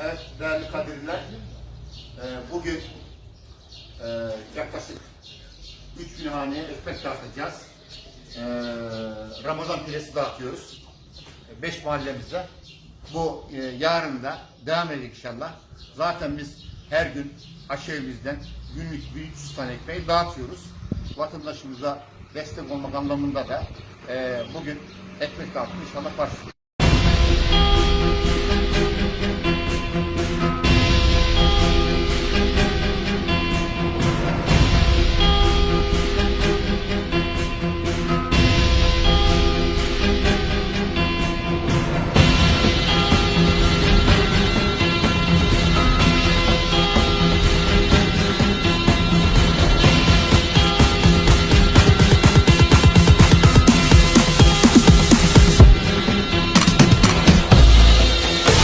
Evet değerli kadirler, e, bugün e, yaklaşık 3000 haneye ekmek dağıtacağız. E, Ramazan pidesi dağıtıyoruz. E, 5 mahallemize. Bu e, yarın da devam edecek inşallah. Zaten biz her gün aşevimizden günlük 1300 tane ekmeği dağıtıyoruz. Vatandaşımıza destek olmak anlamında da e, bugün ekmek dağıtımı inşallah başlıyor.